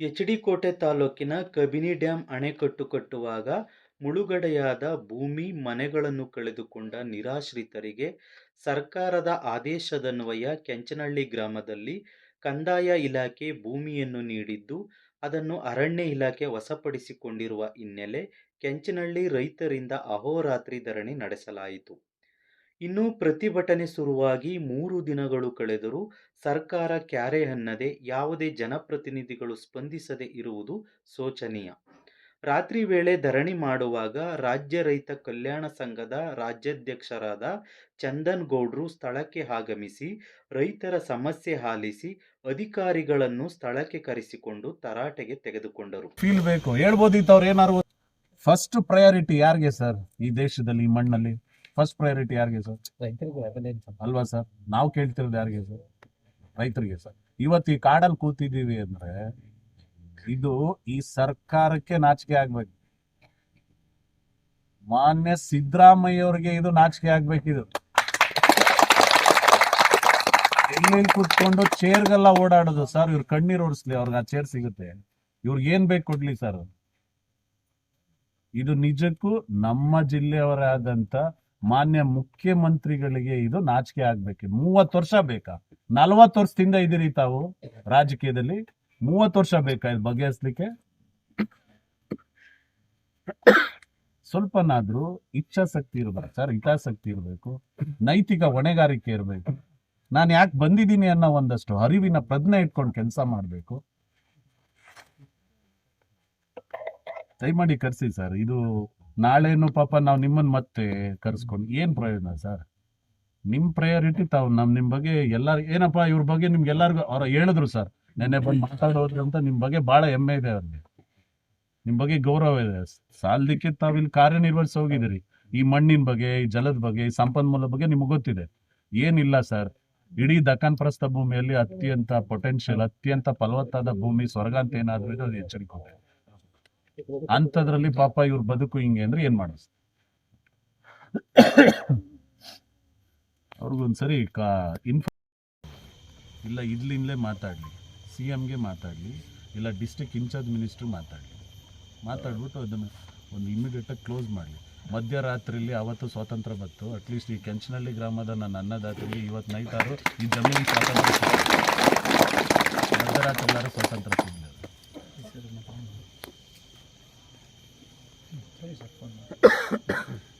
H D ಕೋಟೆ ತಾಲೂಕಿನ Kabini dam ಅಣೆಕಟ್ಟು ಕಟ್ಟುವಾಗ ಮುಳುಗಡೆಯಾದ ಭೂಮಿ, ಮನೆಗಳನ್ನು ಕಳೆದುಕೊಂಡ ನಿರಾಶ್ರಿತರಿಗೆ ಸರ್ಕಾರದ ಆದೇಶದನ್ವಯ ಕೆಂಚನಹಳ್ಳಿ ಗ್ರಾಮದಲ್ಲಿ ಕಂದಾಯ ಇಲಾಖೆ ಭೂಮಿಯನ್ನು ನೀಡಿದ್ದು, ಅದನ್ನು ಅರಣ್ಯ ಇಲಾಖೆ ವಶಪಡಿಸಿಕೊಂಡಿರುವ ಹಿನ್ನೆಲೆ ಕೆಂಚನಹಳ್ಳಿ ರೈತರಿಂದ ಅಹೋರಾತ್ರಿ ಧರಣಿ ನಡೆಸಲಾಯಿತು. ಇನ್ನು ಪ್ರತಿಭಟನೆ ಶುರುವಾಗಿ ಮೂರು ದಿನಗಳು ಕಳೆದರೂ ಸರ್ಕಾರ ಕ್ಯಾರೆ ಅನ್ನದೆ ಯಾವುದೇ ಜನಪ್ರತಿನಿಧಿಗಳು ಸ್ಪಂದಿಸದೆ ಇರುವುದು ಶೋಚನೀಯ. ರಾತ್ರಿ ವೇಳೆ ಧರಣಿ ಮಾಡುವಾಗ ರಾಜ್ಯ ರೈತ ಕಲ್ಯಾಣ ಸಂಘದ ರಾಜ್ಯಾಧ್ಯಕ್ಷರಾದ ಚಂದನ್ ಗೌಡ್ರು ಸ್ಥಳಕ್ಕೆ ಆಗಮಿಸಿ ರೈತರ ಸಮಸ್ಯೆ ಆಲಿಸಿ ಅಧಿಕಾರಿಗಳನ್ನು ಸ್ಥಳಕ್ಕೆ ಕರೆಸಿಕೊಂಡು ತರಾಟೆಗೆ ತೆಗೆದುಕೊಂಡರು. ಫೀಲ್ ಬೇಕು. ಹೇಳ್ಬೋದಿತ್ತು ಅವ್ರು ಏನಾರು ಫಸ್ಟ್ ಪ್ರಯಾರಿಟಿ ಯಾರಿಗೆ ಸರ್? ಈ ದೇಶದಲ್ಲಿ ಮಣ್ಣಲ್ಲಿ? ಫಸ್ಟ್ ಪ್ರಯಾರಿಟಿ ಯಾರಿಗೆ ಸರ್? ಅಲ್ವಾ ಸರ್ ನಾವು ಕೇಳ್ತಿರೋದು ಯಾರಿಗೆ ಸರ್ ರೈತರಿಗೆ ಸರ್ ಇವತ್ತು ಈ ಕಾಡಲ್ಲಿ ಕೂತಿದ್ದೀವಿ ಅಂದ್ರೆ ಇದು ಈ ಸರ್ಕಾರಕ್ಕೆ ನಾಚಿಕೆ ಆಗ್ಬೇಕು. ಮಾನ್ಯ ಸಿದ್ದರಾಮಯ್ಯ ಅವರಿಗೆ ಇದು ನಾಚಿಕೆ ಆಗ್ಬೇಕಿದು. ಎಲ್ಲಿ ಕುತ್ಕೊಂಡು ಚೇರ್ಗೆಲ್ಲ ಓಡಾಡೋದು ಸರ್ ಇವ್ರು ಕಣ್ಣೀರ್ ಓಡಿಸ್ಲಿ ಅವ್ರಿಗೆ ಆ ಚೇರ್ ಸಿಗುತ್ತೆ. ಇವ್ರಿಗೆ ಏನ್ ಬೇಕು ಕೊಡ್ಲಿ ಸರ್ ಇದು ನಿಜಕ್ಕೂ ನಮ್ಮ ಜಿಲ್ಲೆಯವರೇ ಆದಂತ ಮಾನ್ಯ ಮುಖ್ಯಮಂತ್ರಿಗಳಿಗೆ ಇದು ನಾಚಿಕೆ ಆಗ್ಬೇಕು. ಮೂವತ್ತು ವರ್ಷ ಬೇಕಾ? ನಲವತ್ತು ವರ್ಷದಿಂದ ಇದೀರಿ ತಾವು ರಾಜಕೀಯದಲ್ಲಿ. ಮೂವತ್ತು ವರ್ಷ ಬೇಕಾ ಇದು ಬಗೆಹರಿಸ್ಲಿಕ್ಕೆ? ಸ್ವಲ್ಪನಾದ್ರೂ ಇಚ್ಛಾಸಕ್ತಿ ಇರ್ಬೇಕು ಸರ್, ಹಿತಾಸಕ್ತಿ ಇರಬೇಕು. ನೈತಿಕ ಹೊಣೆಗಾರಿಕೆ ಇರಬೇಕು. ನಾನು ಯಾಕೆ ಬಂದಿದ್ದೀನಿ ಅನ್ನೋ ಒಂದಷ್ಟು ಅರಿವಿನ ಪ್ರಜ್ಞೆ ಇಟ್ಕೊಂಡು ಕೆಲಸ ಮಾಡಬೇಕು. ದಯಮಾಡಿ ಕರ್ಸಿ ಸರ್, ಇದು ನಾಳೆನು ಪಾಪ ನಾವು ನಿಮ್ಮನ್ನ ಮತ್ತೆ ಕರ್ಸ್ಕೊಂಡು ಏನ್ ಪ್ರಯೋಜನ ಸರ್? ನಿಮ್ ಪ್ರಯಾರಿಟಿ ತಾವು ನಮ್ ನಿಮ್ ಬಗ್ಗೆ ಎಲ್ಲಾರು, ಏನಪ್ಪ ಇವ್ರ ಬಗ್ಗೆ ನಿಮ್ಗೆ ಎಲ್ಲಾರ್ಗು ಅವ್ರ ಹೇಳಿದ್ರು ಸರ್, ನೆನ್ನೆ ಬಂದು ಮಾತಾಡೋದ್ರಿ ಅಂತ ನಿಮ್ ಬಗ್ಗೆ ಬಹಳ ಹೆಮ್ಮೆ ಇದೆ ಅವ್ರಿಗೆ. ನಿಮ್ ಬಗ್ಗೆ ಗೌರವ ಇದೆ, ಸಾಲದಿಕ್ಕೆ ತಾವ್ ಇಲ್ಲಿ ಕಾರ್ಯನಿರ್ವಹಿಸಿ ಹೋಗಿದ್ದೀರಿ. ಈ ಮಣ್ಣಿನ ಬಗ್ಗೆ, ಈ ಜಲದ ಬಗ್ಗೆ, ಈ ಸಂಪನ್ಮೂಲ ಬಗ್ಗೆ ನಿಮ್ಗೆ ಗೊತ್ತಿದೆ. ಏನಿಲ್ಲ ಸರ್, ಇಡೀ ದಕ್ಕನ್ ಪ್ರಸ್ಥ ಭೂಮಿಯಲ್ಲಿ ಅತ್ಯಂತ ಪೊಟೆನ್ಶಿಯಲ್ ಅತ್ಯಂತ ಫಲವತ್ತಾದ ಭೂಮಿ ಸ್ವರ್ಗ ಅಂತ ಏನಾದ್ರೂ ಅದು ಎಚ್ಚರಿಕೆ ಅಂಥದ್ರಲ್ಲಿ ಪಾಪ ಇವ್ರ ಬದುಕು ಹಿಂಗೆ ಅಂದ್ರೆ ಏನ್ ಮಾಡ ಅವ್ರಿಗೊಂದ್ಸರಿ ಇನ್ಫೋ ಇಲ್ಲ ಇದ್ಲಿಂದಲೇ ಮಾತಾಡ್ಲಿ ಸಿ ಎಂಗೆ ಮಾತಾಡ್ಲಿ, ಇಲ್ಲ ಡಿಸ್ಟಿಕ್ ಇನ್ಚಾರ್ಜ್ ಮಿನಿಸ್ಟ್ರು ಮಾತಾಡ್ಲಿ. ಮಾತಾಡ್ಬಿಟ್ಟು ಅದನ್ನು ಒಂದು ಇಮಿಡಿಯೇಟಾಗಿ ಕ್ಲೋಸ್ ಮಾಡಲಿ. ಮಧ್ಯರಾತ್ರಿಲಿ ಅವತ್ತು ಸ್ವಾತಂತ್ರ್ಯ ಬಂತು ಅಟ್ಲೀಸ್ಟ್ ಈ ಕೆಂಚನಹಳ್ಳಿ ಗ್ರಾಮದ ನನ್ನ ಅನ್ನದಾತರಿಗೆ ಇವತ್ತು ನೈಟ್ ಈ ಜಮೀನು ಸ್ವಾತಂತ್ರ್ಯ ಮಧ್ಯರಾತ್ರಿ ಸ್ವಾತಂತ್ರ್ಯ 음, 자리 잡고